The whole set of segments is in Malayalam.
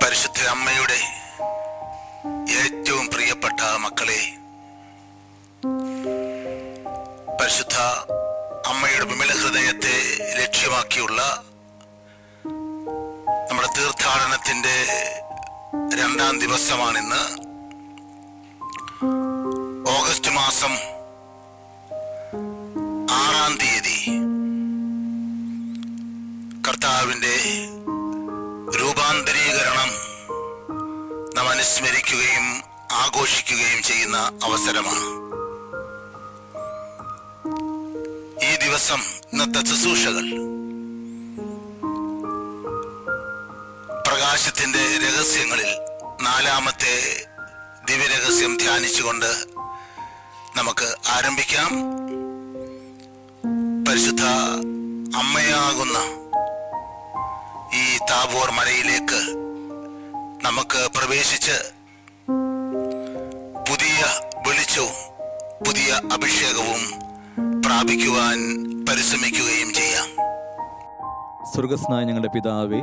പരിശുദ്ധ അമ്മയുടെ ഏറ്റവും പ്രിയപ്പെട്ട മക്കളെ പരിശുദ്ധ അമ്മയുടെ വിമല ഹൃദയത്തെ ലക്ഷ്യമാക്കിയുള്ള തീർത്ഥാടനത്തിന്റെ രണ്ടാം ദിവസമാണിന്ന്. ഓഗസ്റ്റ് മാസം ആറാം തീയതി കർത്താവിന്റെ രൂപാന്തരീകരണം നാം അനുസ്മരിക്കുകയും ആഘോഷിക്കുകയും ചെയ്യുന്ന അവസരമാണ്. ഈ ദിവസം ഇന്നത്തെ ശുശ്രൂഷകൾ. പ്രകാശത്തിന്റെ രഹസ്യങ്ങളിൽ നാലാമത്തെ ദിവ്യരഹസ്യം ധ്യാനിച്ചുകൊണ്ട് നമുക്ക് ആരംഭിക്കാം. പരിശുദ്ധ അമ്മയാകുന്ന ഈ താബോർ മലയിലേക്ക് നമുക്ക് പ്രവേശിച്ച് പുതിയ വെളിച്ചവും പുതിയ അഭിഷേകവും പ്രാപിക്കുവാൻ പരിശ്രമിക്കുകയും ചെയ്യാം. സ്വർഗസ്നായ ഞങ്ങളുടെ പിതാവേ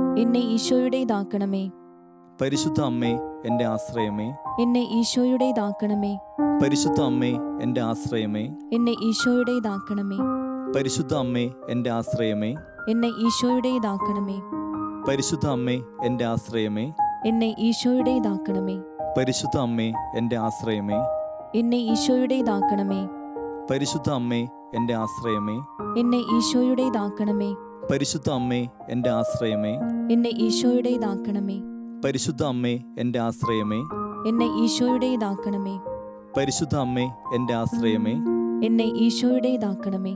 എന്നെ ഈശോയുടേതാക്കണമേ. പരിശുദ്ധ അമ്മേ എന്റെ ആശ്രയമേ. എന്നെ ഈശോയുടേതാക്കണമേ. പരിശുദ്ധ അമ്മേ എന്റെ ആശ്രയമേ. എന്നെ ഈശോയുടേതാക്കണമേ. പരിശുദ്ധ അമ്മേ എന്റെ ആശ്രയമേ. എന്നെ ഈശോയുടേതാക്കണമേ. പരിശുദ്ധ അമ്മേ എന്റെ ആശ്രയമേ. എന്നെ ഈശോയുടേതാക്കണമേ. പരിശുദ്ധ അമ്മേ എന്റെ ആശ്രയമേ. എന്നെ ഈശോയുടേതാക്കണമേ. പരിശുദ്ധ അമ്മേ എന്റെ ആശ്രയമേ. എന്നെ ഈശോയുടേതാക്കണമേ. പരിശുദ്ധ അമ്മേ എന്റെ ആശ്രയമേ. എന്നെ ഈശോയുടേതാക്കണമേ. പരിശുദ്ധ അമ്മേ എന്റെ ആശ്രയമേ. എന്നെ ഈശോയുടേതാക്കണമേ. പരിശുദ്ധ അമ്മേ എന്റെ ആശ്രയമേ. എന്നെ ഈശോയുടേതാക്കണമേ.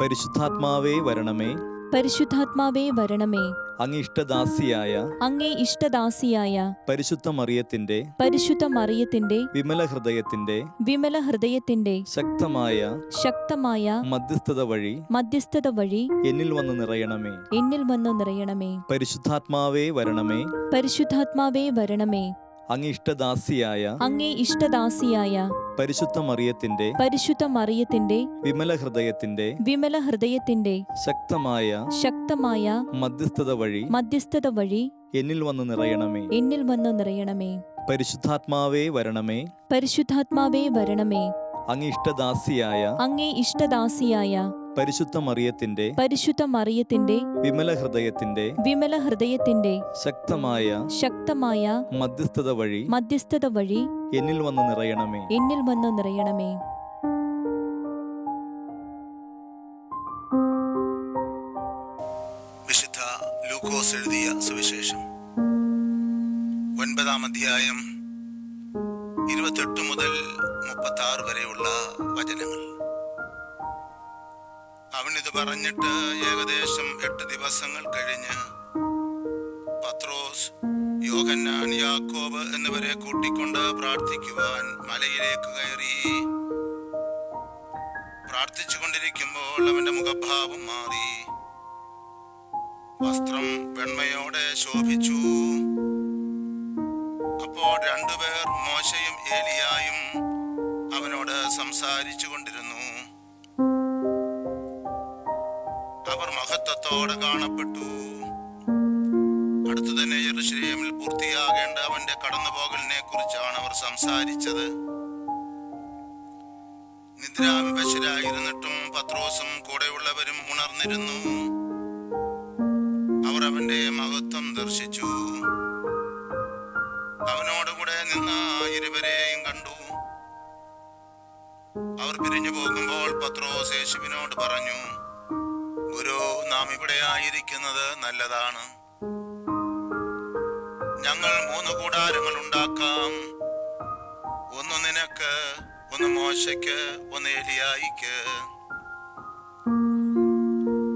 പരിശുദ്ധാത്മാവേ വരണമേ. പരിശുദ്ധാത്മാവേ വരണമേ. അങ്ങ് ഇഷ്ടദാസിയായ അങ്ങേ ഇഷ്ടദാസിയായ പരിശുദ്ധ മറിയത്തിന്റെ പരിശുദ്ധ മറിയത്തിന്റെ വിമല ഹൃദയത്തിന്റെ വിമല ഹൃദയത്തിന്റെ ശക്തമായ ശക്തമായ മധ്യസ്ഥത വഴി മധ്യസ്ഥത വഴി എന്നിൽ വന്ന് നിറയണമേ. എന്നിൽ വന്ന് നിറയണമേ. പരിശുദ്ധാത്മാവേ വരണമേ. പരിശുദ്ധാത്മാവേ വരണമേ. അങ്ങ് ഇഷ്ടദാസിയായ അങ്ങേ ഇഷ്ടദാസിയായ പരിശുദ്ധ മറിയത്തിന്റെ പരിശുദ്ധ മറിയത്തിന്റെ വിമല ഹൃദയത്തിന്റെ വിമല ഹൃദയത്തിന്റെ ശക്തമായ ശക്തമായ മധ്യസ്ഥത വഴി മധ്യസ്ഥത വഴി എന്നിൽ വന്ന് നിറയണമേ. എന്നിൽ വന്നു നിറയണമേ. പരിശുദ്ധാത്മാവേ വരണമേ. പരിശുദ്ധാത്മാവേ വരണമേ. അങ്ങ് ഇഷ്ടദാസിയായ അങ്ങേ ഇഷ്ടദാസിയായ പരിശുദ്ധ മറിയത്തിന്റെ പരിശുദ്ധ മറിയത്തിന്റെ വിമല ഹൃദയത്തിന്റെ വിമല ഹൃദയത്തിന്റെ ശക്തമായ ശക്തമായ മധ്യസ്ഥത വഴി മധ്യസ്ഥത വഴി എന്നിൽ വന്ന് നിറയണമേ. എന്നിൽ വന്ന് നിറയണമേ. വിശുദ്ധ ലൂക്കോസ് എഴുതിയ സുവിശേഷം. ഒൻപതാം അധ്യായം ഇരുപത്തെട്ട് മുതൽ മുപ്പത്തി ആറ് വരെയുള്ള വചനങ്ങൾ. അവനിത് പറഞ്ഞിട്ട് ഏകദേശം എട്ട് ദിവസങ്ങൾ കഴിഞ്ഞ് പത്രോസ് യോഹന്നാൻ യാക്കോബ് എന്നിവരെ കൂട്ടിക്കൊണ്ട് പ്രാർത്ഥിക്കുവാൻ മലയിലേക്ക് കയറി. പ്രാർത്ഥിച്ചു കൊണ്ടിരിക്കുമ്പോൾ അവന്റെ മുഖഭാവം മാറി. വസ്ത്രം വെണ്മയോടെ ശോഭിച്ചു. മഹത്വത്തോടെ കാണപ്പെട്ടു. അടുത്തു തന്നെ യെറുശലേമിൽ പൂർത്തിയാകേണ്ട അവന്റെ കടന്നുപോകലിനെ കുറിച്ചാണ് അവർ സംസാരിച്ചത്. നിദ്രാവിവശരായിരുന്നിട്ടും പത്രോസും കൂടെയുള്ളവരും ഉണർന്നിരുന്നു. അവർ അവന്റെ മഹത്വം ദർശിച്ചു. അവനോടുകൂടെ നിന്ന ഇരുവരെയും കണ്ടു. അവർ പിരിഞ്ഞു പോകുമ്പോൾ പത്രോസ് യേശുവിനോട് പറഞ്ഞു ഗുരു നാം ഇവിടെ ആയിരിക്കുന്നത് നല്ലതാണ്. ഞങ്ങൾ മൂന്ന് കൂടാരങ്ങൾ ഉണ്ടാക്കാം. ഒന്ന് നിനക്ക് ഒന്ന് മോശയ്ക്ക് ഒന്ന് എലിയായിക്ക്.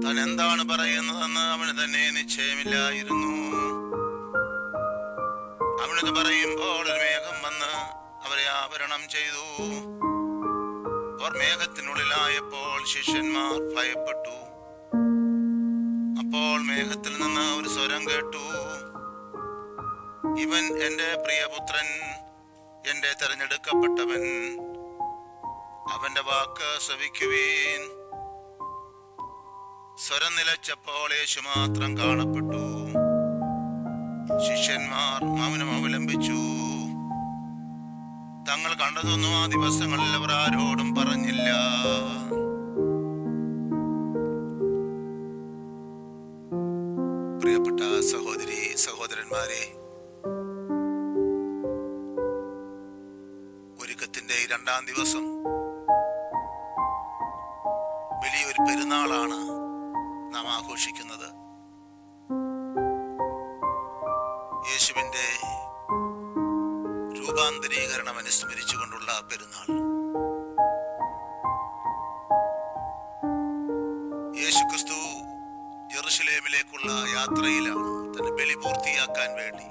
താൻ എന്താണ് പറയുന്നതെന്ന് അവന് തന്നെ നിശ്ചയമില്ലായിരുന്നു. അവനത് പറയുമ്പോൾ ഒരു മേഘം വന്ന് അവരെ ആവരണം ചെയ്തു. അവർ മേഘത്തിനുള്ളിലായപ്പോൾ ശിഷ്യന്മാർ ഭയപ്പെട്ടു. അപ്പോൾ മേഘത്തിൽ നിന്ന് ഒരു സ്വരം കേട്ടു. ഇവൻ എന്റെ പ്രിയപുത്രൻ എന്റെ തെരഞ്ഞെടുക്കപ്പെട്ടവൻ. അവന്റെ വാക്ക് ശ്രവിക്കുവീൻ. സ്വരം നിലച്ചപ്പോൾ യേശു മാത്രം കാണപ്പെട്ടു. ശിഷ്യന്മാർ മൗനം അവലംബിച്ചു. തങ്ങൾ കണ്ടതൊന്നും ആ ദിവസങ്ങളിൽ അവർ ആരോടും പറഞ്ഞില്ല. പ്രിയപ്പെട്ട സഹോദരി സഹോദരന്മാരെ ഒരുക്കത്തിന്റെ രണ്ടാം ദിവസം വലിയൊരു പെരുന്നാളാണ് നാം ആഘോഷിക്കുന്നത്. യേശുവിന്റെ രൂപാന്തരീകരണം അനുസ്മരിച്ചുകൊണ്ടുള്ള പെരുന്നാൾ. ജെറുസലേമിലേക്കുള്ള യാത്രയിലാണ് തന്റെ ബലി പൂർത്തിയാക്കാൻ വേണ്ടി.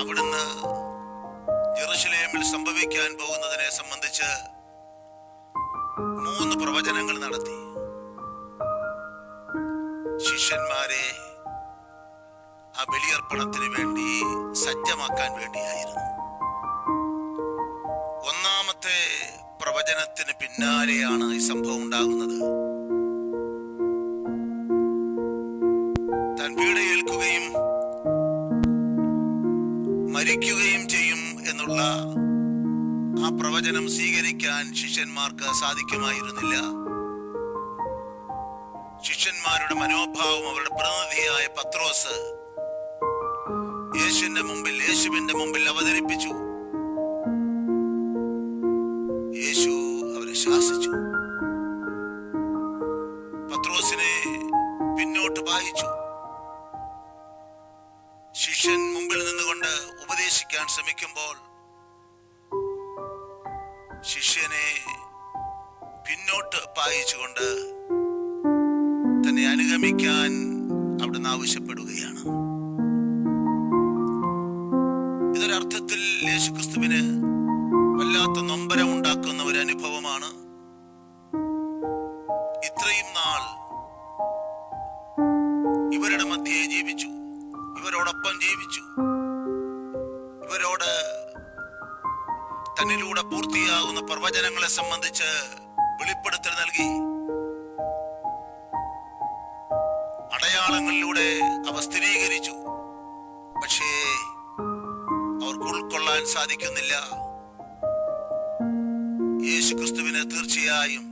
അവിടുന്ന് ജെറുസലേമിൽ സംഭവിക്കാൻ പോകുന്നതിനെ സംബന്ധിച്ച് മൂന്ന് പ്രവചനങ്ങൾ നടത്തി. ശിഷ്യന്മാരെ ആ ബലിയർപ്പണത്തിന് വേണ്ടി സജ്ജമാക്കാൻ വേണ്ടിയായിരുന്നു. ഒന്നാമത്തെ പ്രവചനത്തിന് പിന്നാലെയാണ് ഈ സംഭവം ഉണ്ടാകുന്നത്. താൻ ഏൽക്കുകയും മരിക്കുകയും ചെയ്യും എന്നുള്ള ആ പ്രവചനം സ്വീകരിക്കാൻ ശിഷ്യന്മാർക്ക് സാധിക്കുമായിരുന്നില്ല. ശിഷ്യന്മാരുടെ മനോഭാവം അവരുടെ പ്രതിനിധിയായ പത്രോസ് യേശുവിന്റെ മുമ്പിൽ യേശുവിന്റെ മുമ്പിൽ അവതരിപ്പിച്ചു. ശാസിച്ചു പത്രോസിനെ പിന്നോട്ട് വായിച്ചു. ശിഷ്യൻ മുമ്പിൽ നിന്നുകൊണ്ട് ഉപദേശിക്കാൻ ശ്രമിക്കുമ്പോൾ ശിഷ്യനെ പിന്നോട്ട് പായിച്ചുകൊണ്ട് തന്നെ അനുഗമിക്കാൻ അവിടുന്ന് ആവശ്യപ്പെടുകയാണ്. ഇതൊരർത്ഥത്തിൽ യേശുക്രിസ്തുവിന് വല്ലാത്ത നൊമ്പരം ഉണ്ടാക്കുന്ന ഒരു അനുഭവമാണ് ഇത്രയും നാൾ ഇവരുടെ മധ്യേ ജീവിച്ചു. ഇവരോടൊപ്പം ജീവിച്ചു. ഇവരോട് തന്നിലൂടെ പൂർത്തിയാകുന്ന പ്രവചനങ്ങളെ സംബന്ധിച്ച് വെളിപ്പെടുത്തൽ നൽകി. അടയാളങ്ങളിലൂടെ അവ സ്ഥിരീകരിച്ചു. പക്ഷേ അവർക്ക് ഉൾക്കൊള്ളാൻ സാധിക്കുന്നില്ല. യേശു ക്രിസ്തുവിന് തീർച്ചയായും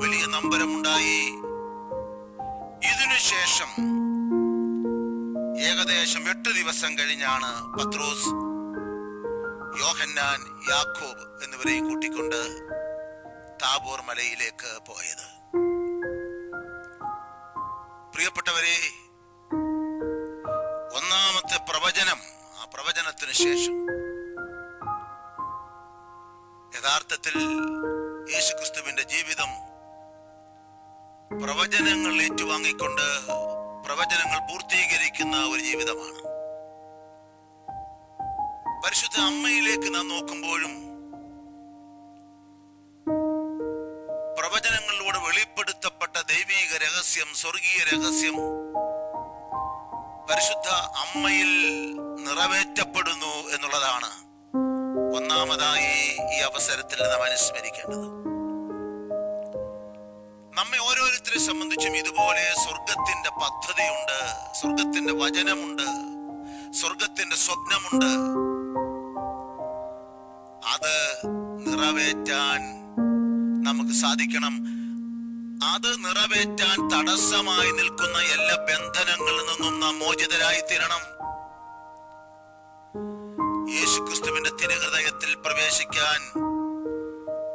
വലിയ നമ്പരമുണ്ടായി. ഇതിനുശേഷം ഏകദേശം എട്ട് ദിവസം കഴിഞ്ഞാണ് പത്രോസ് യോഹന്നാൻ യാക്കോബ് എന്നിവരെയും കൂട്ടിക്കൊണ്ട് താബോർ മലയിലേക്ക് പോയത്. പ്രിയപ്പെട്ടവരെ ഒന്നാമത്തെ പ്രവചനം ആ പ്രവചനത്തിന് ശേഷം യഥാർത്ഥത്തിൽ യേശുക്രിസ്തുവിന്റെ ജീവിതം പ്രവചനങ്ങൾ ഏറ്റുവാങ്ങിക്കൊണ്ട് പ്രവചനങ്ങൾ പൂർത്തീകരിക്കുന്ന ഒരു ജീവിതമാണ്. പരിശുദ്ധ അമ്മയിലേക്ക് നാം നോക്കുമ്പോഴും പ്രവചനങ്ങളിലൂടെ വെളിപ്പെടുത്തപ്പെട്ട ദൈവീക രഹസ്യം സ്വർഗീയ രഹസ്യം പരിശുദ്ധ അമ്മയിൽ നിറവേറ്റപ്പെടുന്നു എന്നുള്ളതാണ്. ഒന്നാമതായി ഈ അവസരത്തിൽ നാം അനുസ്മരിക്കേണ്ടത്. നമ്മെ ഓരോരുത്തരെ സംബന്ധിച്ചും ഇതുപോലെ സ്വർഗത്തിന്റെ പദ്ധതിയുണ്ട് സ്വർഗത്തിന്റെ വചനമുണ്ട് സ്വർഗത്തിന്റെ സ്വപ്നമുണ്ട്. അത് നിറവേറ്റാൻ നമുക്ക് സാധിക്കണം. അത് നിറവേറ്റാൻ തടസ്സമായി നിൽക്കുന്ന എല്ലാ ബന്ധനങ്ങളിൽ നിന്നും നാം മോചിതരായി തീരണം യേശുക്രിസ്തുവിന്റെ തിരുഹൃദയത്തിൽ പ്രവേശിക്കാൻ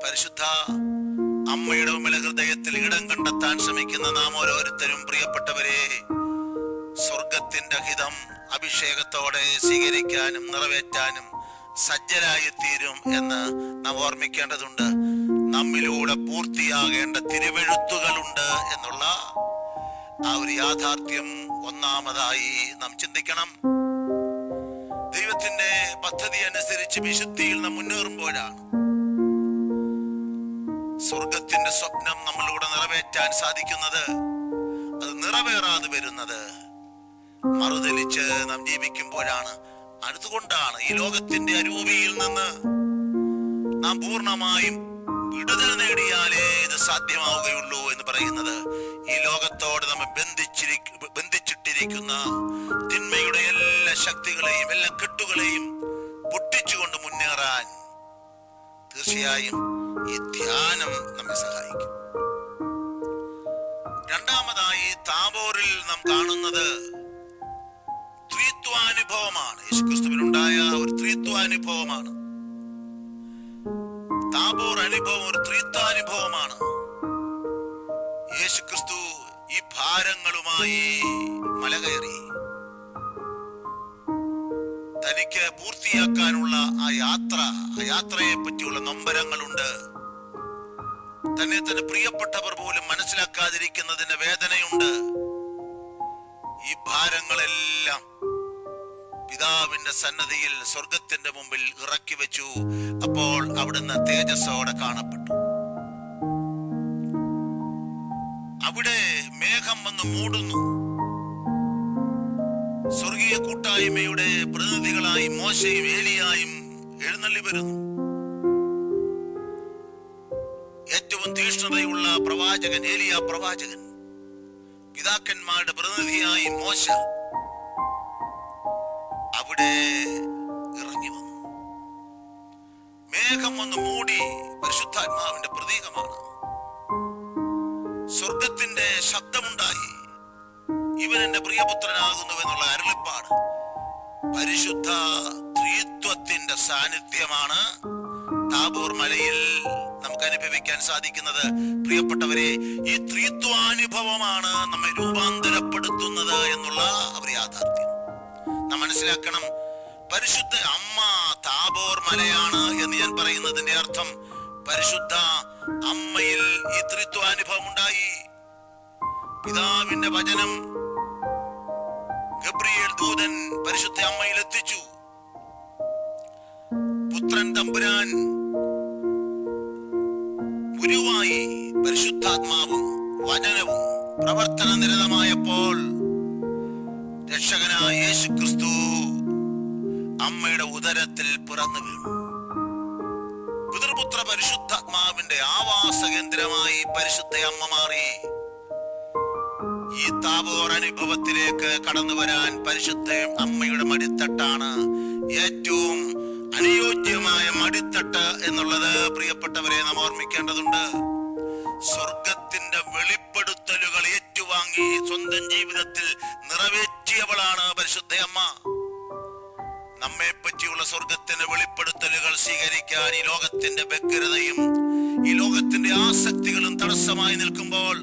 പരിശുദ്ധ അമ്മയുടെ ഉമ്മല ഹൃദയത്തിൽ ഇടം കണ്ടെത്താൻ ശ്രമിക്കുന്ന നാം ഓരോരുത്തരും പ്രിയപ്പെട്ടവരെ സ്വർഗത്തിന്റെ ഹിതം അഭിഷേകത്തോടെ സ്വീകരിക്കാനും നിറവേറ്റാനും സജ്ജരായി തീരും എന്ന് നാം ഓർമ്മിക്കേണ്ടതുണ്ട്. നമ്മിലൂടെ പൂർത്തിയാകേണ്ട തിരുവെഴുത്തുകളുണ്ട് എന്നുള്ള ആ ഒരു യാഥാർത്ഥ്യം ഒന്നാമതായി നാം ചിന്തിക്കണം. പദ്ധതി അനുസരിച്ച് വിശുദ്ധിയിൽ നാം മുന്നേറുമ്പോഴാണ്. സ്വർഗത്തിന്റെ സ്വപ്നം നമ്മളിലൂടെ നിറവേറ്റാൻ സാധിക്കുന്നത്. അത് നിറവേറാതെ വരുന്നത് മറുതലിച്ച് നാം ജീവിക്കുമ്പോഴാണ്. അടുത്തുകൊണ്ടാണ് ഈ ലോകത്തിന്റെ അരൂപിയിൽ നിന്ന് നാം പൂർണമായും വിടുതൽ നേടിയാലേ ഇത് സാധ്യമാവുകയുള്ളൂ എന്ന് പറയുന്നത്. ഈ ലോകത്തോട് നമ്മെ ബന്ധിച്ചിരിക്കുന്ന തിന്മയുടെ എല്ലാ ശക്തികളെയും എല്ലാ കെട്ടുകളെയും പൊട്ടിച്ചുകൊണ്ട് മുന്നേറാൻ തീർച്ചയായും ഈ ധ്യാനം നമ്മെ സഹായിക്കും. രണ്ടാമതായി താബോറിൽ നാം കാണുന്നത് ത്രിത്വാനുഭവമാണ്. യേശുക്രിസ്തുവിനുണ്ടായ ഒരു ത്രിത്വാനുഭവമാണ്. താബോർ അനുഭവം ഒരു ത്രിത്വാനുഭവമാണ്. യേശുക്രിസ്തു ഈ ഭാരങ്ങളുമായി മല കയറി തനിക്ക് പൂർത്തിയാക്കാനുള്ള ആ യാത്ര ആ യാത്രയെ പറ്റിയുള്ള നൊമ്പരങ്ങളുണ്ട്. തന്നെ തന്നെ പ്രിയപ്പെട്ടവർ പോലും മനസ്സിലാക്കാതിരിക്കുന്നതിന്റെ വേദനയുണ്ട്. ഈ ഭാരങ്ങളെല്ലാം പിതാവിന്റെ സന്നദ്ധിയിൽ സ്വർഗത്തിന്റെ മുമ്പിൽ ഇറക്കി വെച്ചു. അപ്പോൾ അവിടുന്ന് തേജസ്സോടെ കാണപ്പെട്ടു. അവിടെ മേഘം വന്ന് മൂടുന്നു. സ്വർഗീയ കൂട്ടായ്മയുടെ പ്രതിനിധികളായി മോശയും ഏലിയായും എഴുന്നള്ളി വരുന്നു. ഏറ്റവും തീഷ്ണതയുള്ള പ്രവാചകൻ ഏലിയ പ്രവാചകൻ പിതാക്കന്മാരുടെ പ്രതിനിധിയായി മോശ അവിടെ ഇറങ്ങി വന്നു. മേഘം ഒന്ന് മൂടി പരിശുദ്ധാത്മാവിന്റെ പ്രതീകമാണ്. സ്വർഗത്തിന്റെ ശബ്ദമുണ്ടായി. ഇവൻ എന്റെ പ്രിയപുത്രനാകുന്നു എന്നുള്ള അരുളിപ്പാട് പരിശുദ്ധ ത്രിത്വത്തിന്റെ സാന്നിധ്യമാണ് താബോർ മലയിൽ നമുക്ക് അനുഭവിക്കാൻ സാധിക്കുന്നത്. പ്രിയപ്പെട്ടവരെ ഈ ത്രിത്വാനുഭവമാണ് നമ്മെ രൂപാന്തരപ്പെടുത്തുന്നത് എന്നുള്ള ഒരു യാഥാർത്ഥ്യം. നാം മനസ്സിലാക്കണം പരിശുദ്ധ അമ്മ താബോർ മലയാണ് എന്ന് ഞാൻ പറയുന്നതിന്റെ അർത്ഥം പരിശുദ്ധ അമ്മയിൽ ഈ ത്രിത്വാനുഭവം ഉണ്ടായി പിതാവിന്റെ വചനം ഗബ്രിയേൽ ദൂതൻ പരിശുദ്ധ അമ്മയിൽ എത്തിച്ചു. പുത്രൻ തമ്പുരാൻ ഗുരുവായി പരിശുദ്ധാത്മാവും വചനവും പ്രവർത്തന നിരതമായപ്പോൾ രക്ഷകനായ യേശു ക്രിസ്തു അമ്മയുടെ ഉദരത്തിൽ പിറന്നു വീണു. പിതൃപുത്ര പരിശുദ്ധാത്മാവിന്റെ ആവാസ കേന്ദ്രമായി പരിശുദ്ധ അമ്മ മാറി. ഈ താപോർ അനുഭവത്തിലേക്ക് കടന്നു വരാൻ പരിശുദ്ധ അമ്മയുടെ മടിത്തട്ടാണ് ഏറ്റവും അനുയോജ്യമായ മടിത്തട്ട് എന്നുള്ളത് പ്രിയപ്പെട്ടവരെ നാം ഓർമ്മിക്കേണ്ടതുണ്ട്. സ്വർഗത്തിന്റെ വെളിപ്പെടുത്തലുകൾ ഏറ്റുവാങ്ങി സ്വന്തം ജീവിതത്തിൽ നിറവേറ്റിയവളാണ് പരിശുദ്ധ അമ്മ. നമ്മെ പറ്റിയുള്ള സ്വർഗത്തിന്റെ വെളിപ്പെടുത്തലുകൾ സ്വീകരിക്കാൻ ഈ ലോകത്തിന്റെ വ്യഗ്രതയും ഈ ലോകത്തിന്റെ ആസക്തികളും തടസ്സമായി നിൽക്കുമ്പോൾ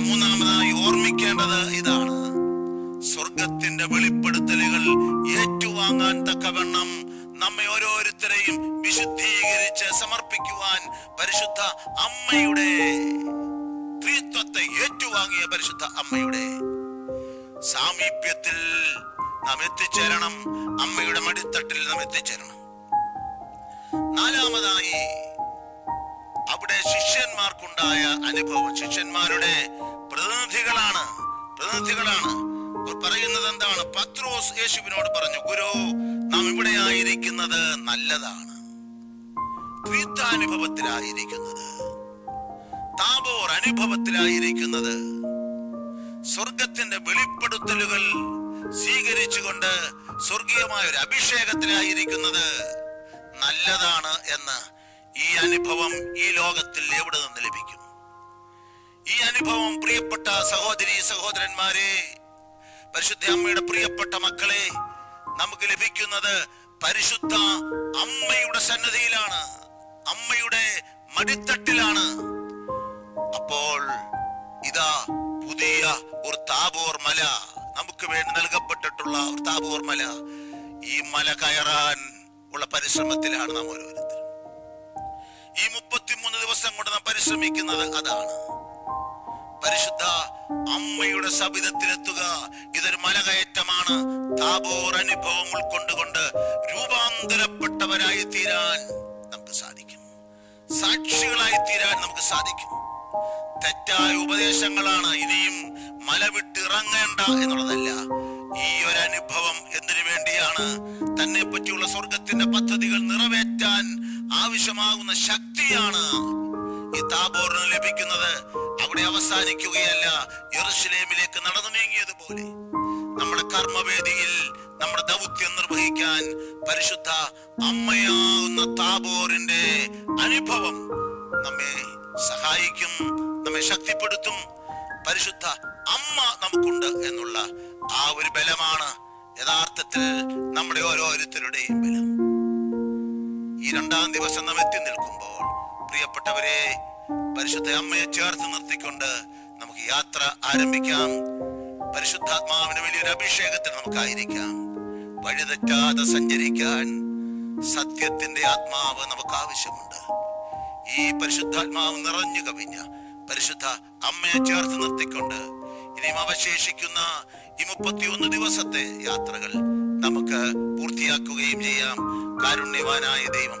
മൂന്നാമതായി ഓർമ്മിക്കേണ്ടത് ഇതാണ്. സ്വർഗത്തിന്റെ വെളിപ്പെടുത്തലുകൾ ഏറ്റുവാങ്ങാൻ തക്കവണ്ണം നമ്മെ ഓരോരുത്തരെയും വിശുദ്ധീകരിച്ച് സമർപ്പിക്കുവാൻ പരിശുദ്ധ അമ്മയുടെ ത്രിത്വത്തെ ഏറ്റുവാങ്ങിയ പരിശുദ്ധ അമ്മയുടെ സാമീപ്യത്തിൽ നാം എത്തിച്ചേരണം അമ്മയുടെ മടിത്തട്ടിൽ നാം എത്തിച്ചേരണം നാലാമതായി അവിടെ ശിഷ്യന്മാർക്കുണ്ടായ അനുഭവം. ശിഷ്യന്മാരുടെ പ്രതിനിധികളാണ്. പ്രതിനിധികളാണ്. പറയുന്നത് എന്താണ്? പത്രോസ് യേശുവിനോട് പറഞ്ഞു ഗുരു നാം ഇവിടെ ആയിരിക്കുന്നത് നല്ലതാണ്. ദ്വീതാനുഭവത്തിലായിരിക്കുന്നത് താപോർ അനുഭവത്തിലായിരിക്കുന്നത്. സ്വർഗത്തിന്റെ വെളിപ്പെടുത്തലുകൾ സ്വീകരിച്ചുകൊണ്ട് സ്വർഗീയമായ ഒരു അഭിഷേകത്തിലായിരിക്കുന്നത് നല്ലതാണ് എന്ന് ഈ അനുഭവം ഈ ലോകത്തിൽ എവിടെ നിന്ന് ലഭിക്കും? ഈ അനുഭവം പ്രിയപ്പെട്ട സഹോദരി സഹോദരന്മാരെ പരിശുദ്ധ അമ്മയുടെ പ്രിയപ്പെട്ട മക്കളെ നമുക്ക് ലഭിക്കുന്നത് പരിശുദ്ധ അമ്മയുടെ സന്നദ്ധിയിലാണ് അമ്മയുടെ മടിത്തട്ടിലാണ്. അപ്പോൾ ഇതാ പുതിയ ഒരു താപോർ മല നമുക്ക് വേണ്ടി നൽകപ്പെട്ടിട്ടുള്ള ഒരു താപോർ മല. ഈ മല കയറാൻ ഉള്ള പരിശ്രമത്തിലാണ് നാം ഓരോരുത്തരും. ഈ മുപ്പത്തിമൂന്ന് ദിവസം കൊണ്ട് നാം പരിശ്രമിക്കുന്നത് അതാണ്. പരിശുദ്ധ അമ്മയുടെ സബിതത്തിലെത്തുക ഇതൊരു മലകയറ്റമാണ്. താബോർ അനുഭവം ഉൾക്കൊണ്ടുകൊണ്ട് രൂപാന്തരപ്പെട്ടവരായി തീരാൻ നമുക്ക് സാധിക്കും. സാക്ഷികളായി തീരാൻ നമുക്ക് സാധിക്കും. തെറ്റായ ഉപദേശങ്ങളാണ് ഇനിയും മല വിട്ടിറങ്ങേണ്ട എന്നുള്ളതല്ല. ഈ ഒരു അനുഭവം എന്തിനു വേണ്ടിയാണ്? തന്നെ പറ്റിയുള്ള സ്വർഗത്തിന്റെ പദ്ധതികൾ നിറവേറ്റാൻ ആവശ്യമാകുന്ന ശക്തിയാണ് ഈ താബോറിന് ലഭിക്കുന്നത്. അവിടെ അവസാനിക്കുകയല്ല യെറുസലേമിലേക്ക് നടന്നു നീങ്ങിയതുപോലെ. നമ്മുടെ കർമ്മവേദിയിൽ നമ്മുടെ ദൗത്യം നിർവഹിക്കാൻ പരിശുദ്ധ അമ്മയാകുന്ന താബോറിന്റെ അനുഭവം നമ്മെ സഹായിക്കും നമ്മെ ശക്തിപ്പെടുത്തും. പരിശുദ്ധ അമ്മ നമുക്കുണ്ട് എന്നുള്ള ആ ഒരു ബലമാണ് യഥാർത്ഥത്തിൽ നമ്മുടെ ഓരോരുത്തരുടെയും ബലം. ഈ രണ്ടാം ദിവസം നാം എത്തി നിൽക്കുമ്പോൾ പ്രിയപ്പെട്ടവരെ പരിശുദ്ധ അമ്മയെ ചേർത്ത് നിർത്തിക്കൊണ്ട് നമുക്ക് യാത്ര ആരംഭിക്കാം. പരിശുദ്ധാത്മാവിന് വലിയൊരു അഭിഷേകത്തിൽ നമുക്കായിരിക്കാം. വഴിതെറ്റാതെ സഞ്ചരിക്കാൻ സത്യത്തിന്റെ ആത്മാവ് നമുക്ക് ആവശ്യമുണ്ട്. ഈ പരിശുദ്ധാത്മാവ് നിറഞ്ഞു കവിഞ്ഞ പരിശുദ്ധ അമ്മയെ ചേർത്ത് നിർത്തിക്കൊണ്ട് ഇനിയും അവശേഷിക്കുന്ന ഈ മുപ്പത്തിയൊന്ന് ദിവസത്തെ യാത്രകൾ നമുക്ക് പൂർത്തിയാക്കുകയും ചെയ്യാം. കാരുണ്യവാനായ ദൈവം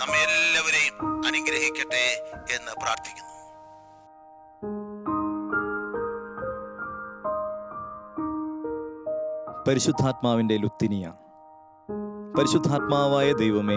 നമ്മെ എല്ലാവരെയും അനുഗ്രഹിക്കട്ടെ എന്ന് പ്രാർത്ഥിക്കുന്നു. പരിശുദ്ധാത്മാവിന്റെ ലുത്തിനിയ. പരിശുദ്ധാത്മാവായ ദൈവമേ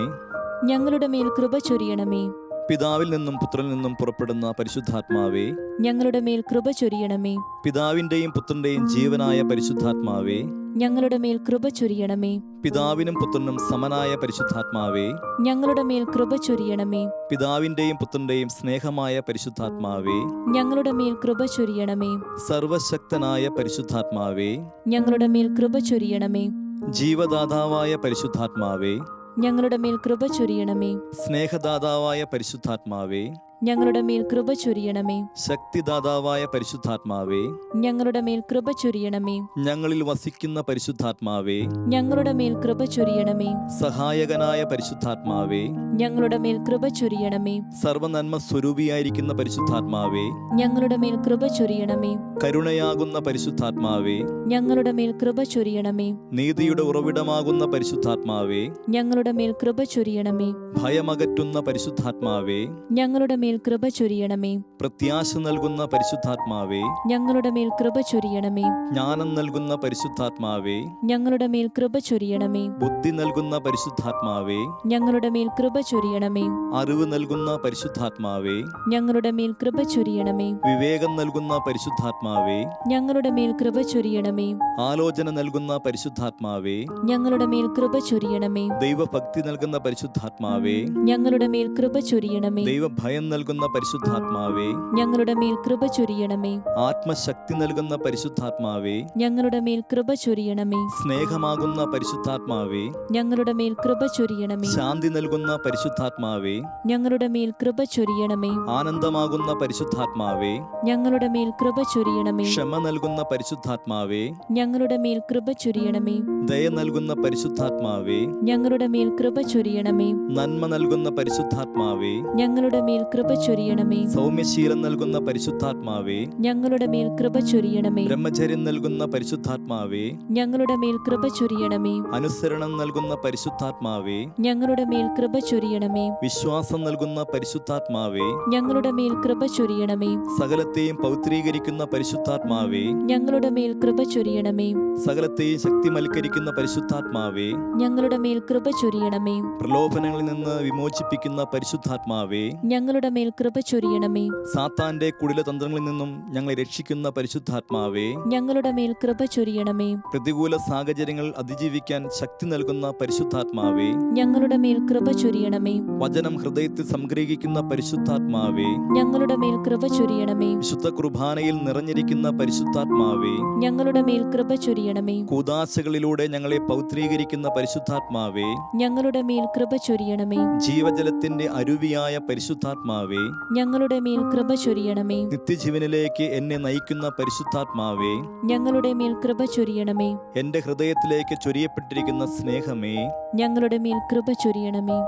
ഞങ്ങളുടെ മേൽ കൃപ ചൊരിയണമേ. പിതാവിൽ നിന്നും പുത്രനിൽ നിന്നും പുറപ്പെടുന്ന പരിശുദ്ധാത്മാവേ ഞങ്ങളുടെ മേൽ കൃപ ചൊരിയണമേ. പിതാവിന്റെയും പുത്രന്റെയും ജീവനായ പരിശുദ്ധാത്മാവേ ഞങ്ങളുടെ മേൽ കൃപ ചൊരിയണമേ. പിതാവിനും പുത്രനും സമനായ പരിശുദ്ധാത്മാവേ ഞങ്ങളുടെ മേൽ കൃപ ചൊരിയണമേ. പിതാവിന്റെയും പുത്രന്റെയും സ്നേഹമായ പരിശുദ്ധാത്മാവേ ഞങ്ങളുടെ മേൽ കൃപ ചൊരിയണമേ. സർവശക്തനായ പരിശുദ്ധാത്മാവേ ഞങ്ങളുടെ മേൽ കൃപ ചൊരിയണമേ. ജീവദാതാവായ പരിശുദ്ധാത്മാവേ ഞങ്ങളുടെ മേൽ കൃപ ചൊരിയണമേ. സ്നേഹദാതാവായ പരിശുദ്ധാത്മാവേ ഞങ്ങളുടെ മേൽ കൃപ ചൊരിയണമേ. ശക്തിദാതാവായ പരിശുദ്ധാത്മാവേ ഞങ്ങളുടെ മേൽ കൃപ ചൊരിയണമേ. ഞങ്ങളിൽ വസിക്കുന്ന പരിശുദ്ധാത്മാവേ ഞങ്ങളുടെ മേൽ കൃപ ചൊരിയണമേ. സഹായകനായ പരിശുദ്ധാത്മാവേ ഞങ്ങളുടെ മേൽ കൃപ ചൊരിയണമേ. സർവനന്മ സ്വരൂപിയായിരിക്കുന്ന പരിശുദ്ധാത്മാവേ ഞങ്ങളുടെ മേൽ കൃപ ചൊരിയണമേ. കരുണയാകുന്ന പരിശുദ്ധാത്മാവേ ഞങ്ങളുടെ മേൽ കൃപ ചൊരിയണമേ. നീതിയുടെ ഉറവിടമാകുന്ന പരിശുദ്ധാത്മാവേ ഞങ്ങളുടെ മേൽ കൃപ ചൊരിയണമേ. ഭയമകറ്റുന്ന പരിശുദ്ധാത്മാവേ ഞങ്ങളുടെ മേൽ കൃപ ചൊരിയണമേ. പ്രത്യാശ നൽകുന്ന പരിശുദ്ധാത്മാവേ ഞങ്ങളുടെ മേൽ കൃപ ചൊരിയണമേ. ജ്ഞാനം നൽകുന്ന പരിശുദ്ധാത്മാവേ ഞങ്ങളുടെ മേൽ കൃപ ചൊരിയണമേ. ബുദ്ധി നൽകുന്ന പരിശുദ്ധാത്മാവേ ഞങ്ങളുടെ മേൽ കൃപ ചൊരിയണമേ. അറിവ് നൽകുന്ന പരിശുദ്ധാത്മാവേ ഞങ്ങളുടെ മേൽ കൃപ ചൊരിയണമേ. വിവേകം നൽകുന്ന പരിശുദ്ധാത്മാവേ ഞങ്ങളുടെ മേൽ കൃപ ചൊരിയണമേ. ആലോചന നൽകുന്ന പരിശുദ്ധാത്മാവേ ഞങ്ങളുടെ മേൽ കൃപ ചൊരിയണമേ. ദൈവഭക്തി നൽകുന്ന പരിശുദ്ധാത്മാവേ ഞങ്ങളുടെ മേൽ കൃപ ചൊരിയണമേ. ദൈവഭയം നൽകുന്ന പരിശുദ്ധാത്മാവേ ഞങ്ങളുടെ മേൽ കൃപ ചൊരിയണമേ. ആത്മശക്തി നൽകുന്ന പരിശുദ്ധാത്മാവേ ഞങ്ങളുടെ മേൽ കൃപ ചൊരിയണമേ. സ്നേഹമാകുന്ന പരിശുദ്ധാത്മാവേ ഞങ്ങളുടെ മേൽ കൃപ ചൊരിയണമേ. ശാന്തി നൽകുന്ന പരിശുദ്ധാത്മാവേ ഞങ്ങളുടെ മേൽ കൃപ ചൊരിയണമേ. ആനന്ദമാകുന്ന പരിശുദ്ധാത്മാവേ ഞങ്ങളുടെ മേൽ കൃപ ചൊരിയണമേ. ക്ഷമ നൽകുന്ന പരിശുദ്ധാത്മാവേ ഞങ്ങളുടെ മേൽ കൃപ ചൊരിയണമേ. ദയ നൽകുന്ന പരിശുദ്ധാത്മാവേ ഞങ്ങളുടെ മേൽ കൃപ ചൊരിയണമേ. നന്മ നൽകുന്ന പരിശുദ്ധാത്മാവേ ഞങ്ങളുടെ മേൽ കൃപ ചൊരിയണമേ. സൗമ്യശീലം നൽകുന്ന പരിശുദ്ധാത്മാവേ ഞങ്ങളുടെ മേൽ കൃപ ചൊരിയണമേ. ബ്രഹ്മചര്യം നൽകുന്ന പരിശുദ്ധാത്മാവേ ഞങ്ങളുടെ മേൽ കൃപ ചൊരിയണമേ. അനുസരണം നൽകുന്ന പരിശുദ്ധാത്മാവേ ഞങ്ങളുടെ മേൽ കൃപ ചൊരിയണമേ. വിശ്വാസം നൽകുന്ന പരിശുദ്ധാത്മാവേ ഞങ്ങളുടെ മേൽ കൃപ ചൊരിയണമേ. സകലത്തെയും പൗത്രീകരിക്കുന്ന പരിശുദ്ധാത്മാവേ ഞങ്ങളുടെ മേൽ കൃപ ചൊരിയണമേ. സകലത്തെയും ശക്തിമൽക്കരിക്കുന്ന പരിശുദ്ധാത്മാവേ. ഞങ്ങളുടെ മേൽ കൃപ ചൊരിയണമേ. പ്രലോഭനങ്ങളിൽ നിന്ന് വിമോചിപ്പിക്കുന്ന പരിശുദ്ധാത്മാവേ. ഞങ്ങളുടെ മേൽ കൃപ ചൊരിയണമേ. സാത്താന്റെ കുടില തന്ത്രങ്ങളിൽ നിന്നും ഞങ്ങളെ രക്ഷിക്കുന്ന പരിശുദ്ധാത്മാവേ. ഞങ്ങളുടെ മേൽ കൃപ ചൊരിയണമേ. പ്രതികൂല സാഹചര്യങ്ങൾ അതിജീവിക്കാൻ ശക്തി നൽകുന്ന പരിശുദ്ധാത്മാവേ. ഞങ്ങളുടെ മേൽ കൃപ ചൊരിയണമേ. വചനം ഹൃദയത്തിൽ സംഗ്രഹിക്കുന്ന പരിശുദ്ധാത്മാവേ. ഞങ്ങളുടെ മേൽ കൃപ ചൊരിയണമേ. വിശുദ്ധ കുർബാനയിൽ നിറഞ്ഞിരിക്കുന്ന പരിശുദ്ധാത്മാവേ. ഞങ്ങളുടെ മേൽ കൃപ ചൊരിയണമേ. കൂതാശകളിലൂടെ ഞങ്ങളെ പൗത്രീകരിക്കുന്ന പരിശുദ്ധാത്മാവേ ഞങ്ങളുടെ മേൽ കൃപ ചൊരിയണമേ. ജീവജലത്തിന്റെ അരുവിയായ പരിശുദ്ധാത്മാവേ ഞങ്ങളുടെ മേൽ കൃപ ചൊരിയണമേ. നിത്യജീവനിലേക്ക് എന്നെ നയിക്കുന്ന പരിശുദ്ധാത്മാവേ ഞങ്ങളുടെ മേൽ കൃപ ചൊരിയണമേ. എന്റെ ഹൃദയത്തിലേക്ക് ചൊരിയപ്പെട്ടിരിക്കുന്ന സ്നേഹമേ ഞങ്ങളുടെ മേൽ കൃപ ചൊരിയണമേ.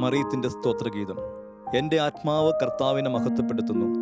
മറിയത്തിന്റെ സ്തോത്രഗീതം. എന്റെ ആത്മാവ് കർത്താവിനെ മഹത്വപ്പെടുത്തുന്നു.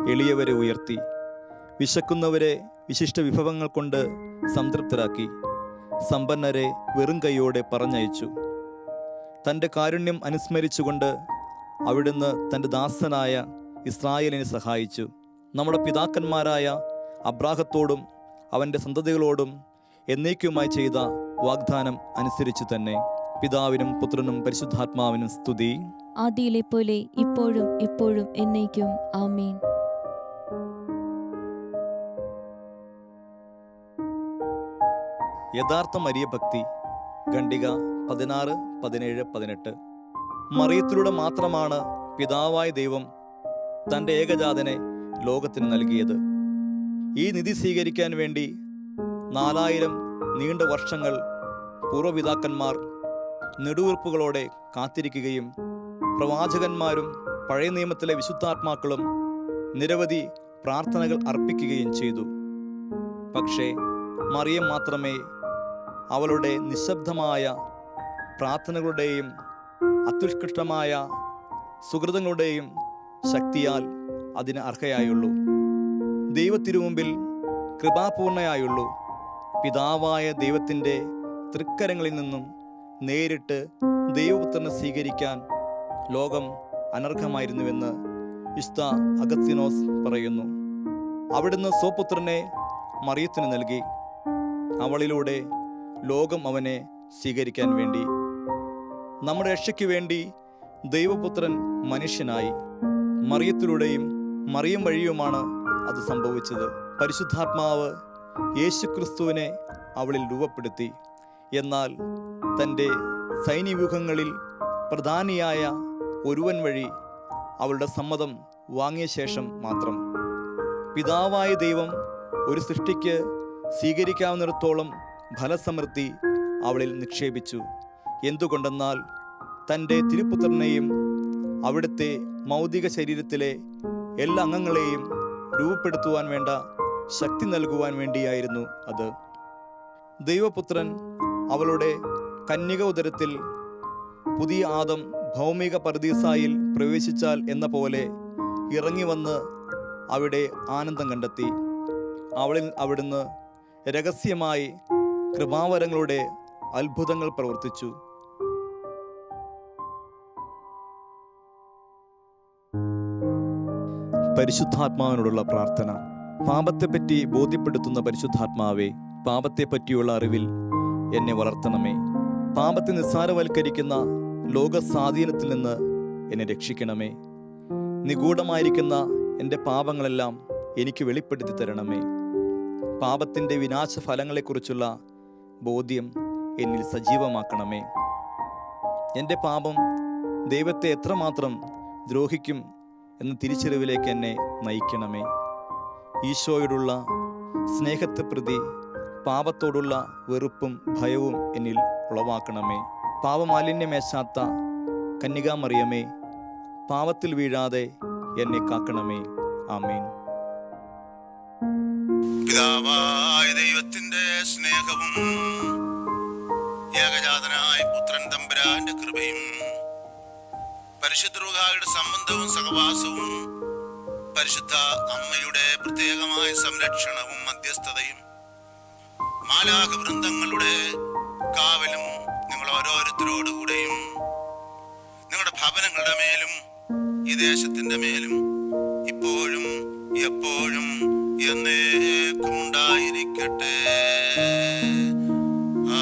എളിയവരെ ഉയർത്തി. വിശക്കുന്നവരെ വിശിഷ്ട വിഭവങ്ങൾ കൊണ്ട് സംതൃപ്തരാക്കി. സമ്പന്നരെ വെറും കൈയോടെ പറഞ്ഞയച്ചു. തന്റെ കാരുണ്യം അനുസ്മരിച്ചുകൊണ്ട് അവിടുന്ന് തന്റെ ദാസനായ ഇസ്രായേലിനെ സഹായിച്ചു. നമ്മുടെ പിതാക്കന്മാരായ അബ്രാഹത്തോടും അവന്റെ സന്തതികളോടും എന്നേക്കുമായി ചെയ്ത വാഗ്ദാനം അനുസരിച്ച് തന്നെ പിതാവിനും പുത്രനും പരിശുദ്ധാത്മാവിനും സ്തുതി. ആദിയിലെ പോലെ ഇപ്പോഴും ഇപ്പോഴും എന്നേക്കും ആമേൻ. യഥാർത്ഥ മരിയ ഭക്തി ഖണ്ഡിക പതിനാറ് പതിനേഴ് പതിനെട്ട്. മറിയത്തിലൂടെ മാത്രമാണ് പിതാവായ ദൈവം തന്റെ ഏകജാതനെ ലോകത്തിന് നൽകിയത്. ഈ നിധി സ്വീകരിക്കാൻ വേണ്ടി നാലായിരം നീണ്ട വർഷങ്ങൾ പൂർവപിതാക്കന്മാർ നെടുവീർപ്പുകളോടെ കാത്തിരിക്കുകയും പ്രവാചകന്മാരും പഴയ നിയമത്തിലെ വിശുദ്ധാത്മാക്കളും നിരവധി പ്രാർത്ഥനകൾ അർപ്പിക്കുകയും ചെയ്തു. പക്ഷേ മറിയം മാത്രമേ അവളുടെ നിശബ്ദമായ പ്രാർത്ഥനകളുടെയും അത്യുത്കൃഷ്ടമായ സുഹൃതങ്ങളുടെയും ശക്തിയാൽ അതിന് അർഹയായുള്ളൂ. ദൈവത്തിരുമുമ്പിൽ കൃപാപൂർണയായുള്ളൂ. പിതാവായ ദൈവത്തിന്റെ തൃക്കരങ്ങളിൽ നിന്നും നേരിട്ട് ദൈവപുത്രനെ സ്വീകരിക്കാൻ ലോകം അനർഹമായിരുന്നുവെന്ന് ഇസ്ത അഗസ്തിനോസ് പറയുന്നു. അവിടുന്ന് സ്വപുത്രനെ മറിയത്തിന് നൽകി. അവളിലൂടെ ലോകം അവനെ സ്വീകരിക്കാൻ വേണ്ടി. നമ്മുടെ രക്ഷയ്ക്ക് വേണ്ടി ദൈവപുത്രൻ മനുഷ്യനായി. മറിയത്തിലൂടെയും മറിയം വഴിയുമാണ് അത് സംഭവിച്ചത്. പരിശുദ്ധാത്മാവ് യേശുക്രിസ്തുവിനെ അവളിൽ രൂപപ്പെടുത്തി. എന്നാൽ തന്റെ സൈന്യവ്യൂഹങ്ങളിൽ പ്രധാനിയായ ഒരുവൻ വഴി അവളുടെ സമ്മതം വാങ്ങിയ ശേഷം മാത്രം. പിതാവായ ദൈവം ഒരു സൃഷ്ടിക്ക് സ്വീകരിക്കാവുന്നിടത്തോളം ഫലസമൃദ്ധി അവളിൽ നിക്ഷേപിച്ചു. എന്തുകൊണ്ടെന്നാൽ തന്റെ തിരുപുത്രനെയും അവിടുത്തെ മൗതിക ശരീരത്തിലെ എല്ലാ അംഗങ്ങളെയും രൂപപ്പെടുത്തുവാൻ വേണ്ട ശക്തി നൽകുവാൻ വേണ്ടിയായിരുന്നു അത്. ദൈവപുത്രൻ അവളുടെ കന്യക ഉദരത്തിൽ പുതിയ ആദം ഭൗമിക പരദീസായിൽ പ്രവേശിച്ചാൽ എന്ന പോലെ ഇറങ്ങി വന്ന് അവിടെ ആനന്ദം കണ്ടെത്തി. അവളിൽ അവിടുന്ന് രഹസ്യമായി കൃപാവരങ്ങളുടെ അത്ഭുതങ്ങൾ പ്രവർത്തിച്ചു. പരിശുദ്ധാത്മാവിനോടുള്ള പ്രാർത്ഥന. പാപത്തെപ്പറ്റി ബോധ്യപ്പെടുത്തുന്ന പരിശുദ്ധാത്മാവെ പാപത്തെപ്പറ്റിയുള്ള അറിവിൽ എന്നെ വളർത്തണമേ. പാപത്തെ നിസ്സാരവൽക്കരിക്കുന്ന ലോക സ്വാധീനത്തിൽ നിന്ന് എന്നെ രക്ഷിക്കണമേ. നിഗൂഢമായിരിക്കുന്ന എന്റെ പാപങ്ങളെല്ലാം എനിക്ക് വെളിപ്പെടുത്തി തരണമേ. പാപത്തിന്റെ വിനാശ ഫലങ്ങളെക്കുറിച്ചുള്ള ബോധ്യം എന്നിൽ സജീവമാക്കണമേ. എന്റെ പാപം ദൈവത്തെ എത്രമാത്രം ദ്രോഹിക്കും എന്ന തിരിച്ചറിവിലേക്ക് എന്നെ നയിക്കണമേ. ഈശോയോടുള്ള സ്നേഹത്തെ പ്രതി പാപത്തോടുള്ള വെറുപ്പും ഭയവും എന്നിൽ ഉളവാക്കണമേ. പാപമാലിന്യമേശാത്ത കന്യകാമറിയമേ പാപത്തിൽ വീഴാതെ എന്നെ കാക്കണമേ. ആമേൻ. സ്നേഹവും ഏകജാതനായ പുത്രൻ തമ്പുരാന്റെ കൃപയും പരിശുദ്ധ റുഹായുടെ സംബന്ധവും സഹവാസവും പരിശുദ്ധ അമ്മയുടെ പ്രത്യേകമായ സംരക്ഷണവും മധ്യസ്ഥതയും മാലാഹ വൃന്ദങ്ങളുടെ കാവലും നിങ്ങൾ ഓരോരുത്തരോടുകൂടെയും നിങ്ങളുടെ ഭവനങ്ങളുടെ മേലും ഈ ദേശത്തിന്റെ മേലും ഇപ്പോഴും എപ്പോഴും എന്നേക്കുണ്ടായിരിക്കട്ടെ ആ.